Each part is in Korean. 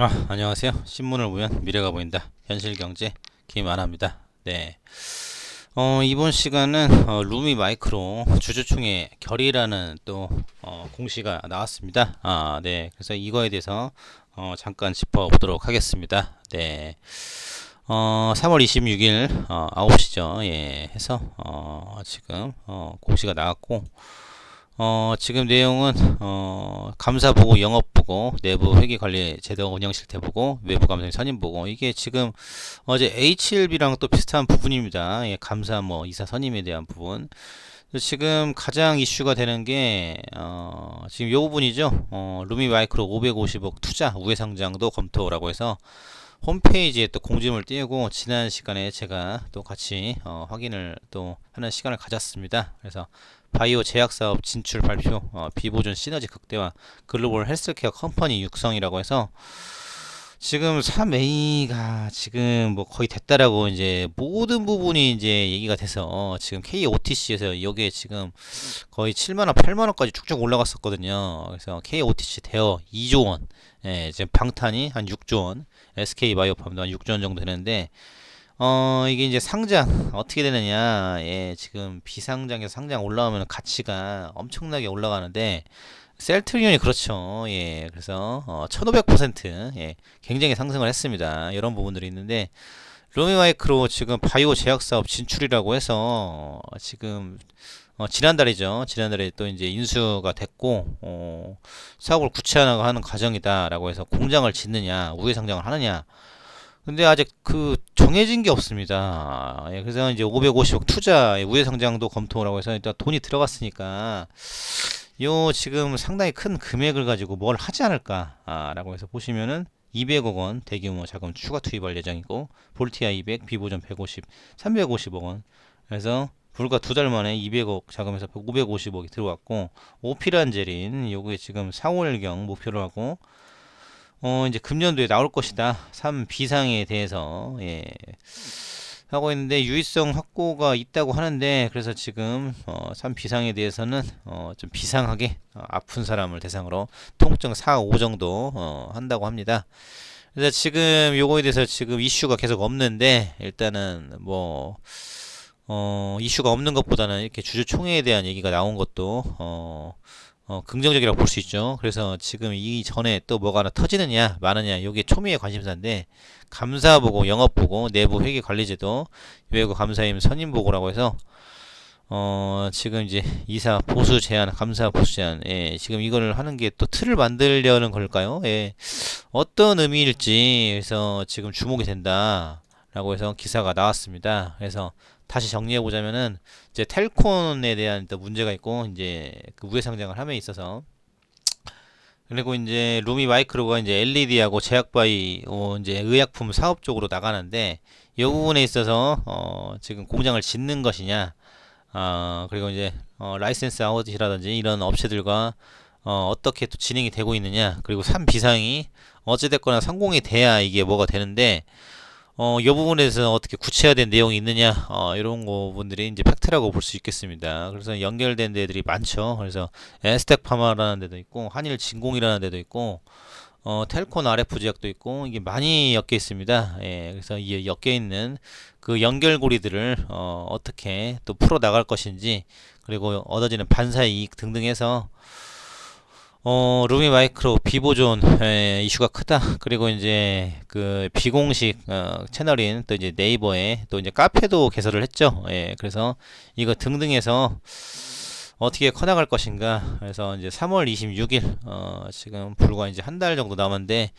아, 안녕하세요. 신문을 보면 미래가 보인다. 현실경제 김아나입니다. 네. 어, 이번 시간은 어, 루미 마이크로 주주총회 결의라는 또 어, 공시가 나왔습니다. 아, 네. 그래서 이거에 대해서 어, 잠깐 짚어보도록 하겠습니다. 네. 어, 3월 26일 어, 9시죠. 예. 해서 어, 지금 어, 공시가 나왔고 어, 지금 내용은 어, 감사 보고 영업 보고 내부 회계 관리 제도 운영 실태 보고 외부 감사 선임 보고 이게 지금 어제 H1B랑 또 비슷한 부분입니다. 예, 감사 뭐 이사 선임에 대한 부분. 지금 가장 이슈가 되는 게 어, 지금 요 부분이죠. 어, 루미 마이크로 550억 투자 우회 상장도 검토라고 해서 홈페이지에 또 공지물 띄우고 지난 시간에 제가 또 같이 어, 확인을 또 하는 시간을 가졌습니다. 그래서 바이오 제약 사업 진출 발표, 어, 비보존 시너지 극대화, 글로벌 헬스케어 컴퍼니 육성이라고 해서 지금 3A가 지금 뭐 거의 됐다라고 이제 모든 부분이 이제 얘기가 돼서 지금 KOTC에서 여기에 지금 거의 7만원, 8만원까지 쭉쭉 올라갔었거든요. 그래서 KOTC 대여 2조 원, 예, 지금 방탄이 한 6조 원, SK 바이오팜도 한 6조 원 정도 되는데 어, 이게 이제 상장 어떻게 되느냐. 예, 지금 비상장에서 상장 올라오면 가치가 엄청나게 올라가는데 셀트리온이 그렇죠. 예. 그래서 어, 1500% 예, 굉장히 상승을 했습니다. 이런 부분들이 있는데 루미마이크로 지금 바이오 제약 사업 진출이라고 해서 어, 지금 어, 지난달이죠. 지난달에 또 이제 인수가 됐고 어, 사업을 구체화하는 과정이다라고 해서 공장을 짓느냐, 우회 상장을 하느냐 근데 아직 그 정해진 게 없습니다. 예, 그래서 이제 550억 투자 우회 상장도 검토라고 해서 일단 돈이 들어갔으니까 요 지금 상당히 큰 금액을 가지고 뭘 하지 않을까라고 해서 보시면은 200억 원 대규모 자금 추가 투입할 예정이고 볼티아 200, 비보전 150, 350억 원. 그래서 불과 두 달 만에 200억 자금에서 550억이 들어왔고 오피란제린 요게 지금 4월경 목표로 하고 어, 이제 금년도에 나올 것이다. 3 비상에 대해서, 예. 하고 있는데 유의성 확보가 있다고 하는데 그래서 지금 어, 3 비상에 대해서는 어, 좀 비상하게 어, 아픈 사람을 대상으로 통증 4, 5 정도 어, 한다고 합니다. 그래서 지금 요거에 대해서 지금 이슈가 계속 없는데 일단은 뭐 어, 이슈가 없는 것보다는 이렇게 주주총회에 대한 얘기가 나온 것도 어, 어, 긍정적이라고 볼 수 있죠. 그래서 지금 이 전에 또 뭐가 하나 터지느냐, 마느냐, 요게 초미의 관심사인데, 감사 보고, 영업 보고, 내부 회계 관리제도, 외부 감사임 선임 보고라고 해서, 어, 지금 이제 이사 보수 제한, 감사 보수 제한, 예, 지금 이거를 하는 게 또 틀을 만들려는 걸까요? 예, 어떤 의미일지, 그래서 지금 주목이 된다. 라고 해서 기사가 나왔습니다. 그래서 다시 정리해 보자면은 이제 텔콘에 대한 또 문제가 있고 이제 그 우회 상장을 함에 있어서 그리고 이제 루미 마이크로가 이제 LED하고 제약바이 어 이제 의약품 사업 쪽으로 나가는데 이 부분에 있어서 어 지금 공장을 짓는 것이냐 어 그리고 이제 어 라이센스 아웃이라든지 이런 업체들과 어 어떻게 또 진행이 되고 있느냐 그리고 3 비상이 어찌됐거나 성공이 돼야 이게 뭐가 되는데 어, 이 부분에서 어떻게 구체화된 내용이 있느냐, 어, 이런 부분들이 이제 팩트라고 볼 수 있겠습니다. 그래서 연결된 데들이 많죠. 그래서 에스텍 파마라는 데도 있고, 한일 진공이라는 데도 있고, 어, 텔콘 RF 제약도 있고, 이게 많이 엮여 있습니다. 예, 그래서 이 엮여 있는 그 연결고리들을, 어, 어떻게 또 풀어 나갈 것인지, 그리고 얻어지는 반사 이익 등등 해서, 어, 루미 마이크로 비보존 에, 이슈가 크다. 그리고 이제 그 비공식 어, 채널인 또 이제 네이버에 또 이제 카페도 개설을 했죠. 예, 그래서 이거 등등해서 어떻게 커나갈 것인가. 그래서 이제 3월 26일 어, 지금 불과 이제 한 달 정도 남았는데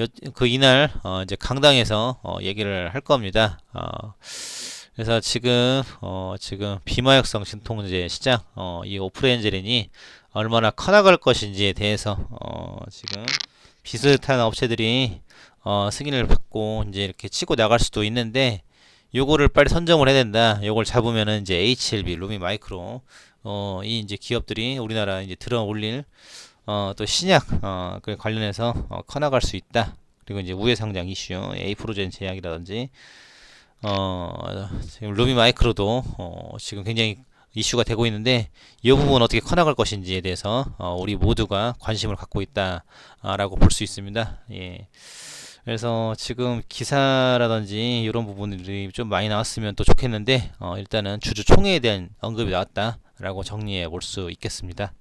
여, 그 이날 어, 이제 강당에서 어, 얘기를 할 겁니다. 어, 그래서 지금 어, 지금 비마약성 진통제 시장 어, 이 오프렌젤린이 얼마나 커나갈 것인지에 대해서 어, 지금 비슷한 업체들이 어, 승인을 받고 이제 이렇게 치고 나갈 수도 있는데 요거를 빨리 선점을 해야 된다. 요걸 잡으면은 이제 HLB, 루미 마이크로 어, 이 이제 기업들이 우리나라 이제 들어 올릴 어, 또 신약 어, 그 관련해서 어, 커나갈 수 있다. 그리고 이제 우회 상장 이슈, 에이프로젠 제약이라든지 어, 지금 루미 마이크로도 어, 지금 굉장히 이슈가 되고 있는데 이 부분 어떻게 커나갈 것인지에 대해서 어, 우리 모두가 관심을 갖고 있다라고 볼 수 있습니다. 예. 그래서 지금 기사라든지 이런 부분들이 좀 많이 나왔으면 또 좋겠는데 어, 일단은 주주 총회에 대한 언급이 나왔다라고 정리해 볼 수 있겠습니다.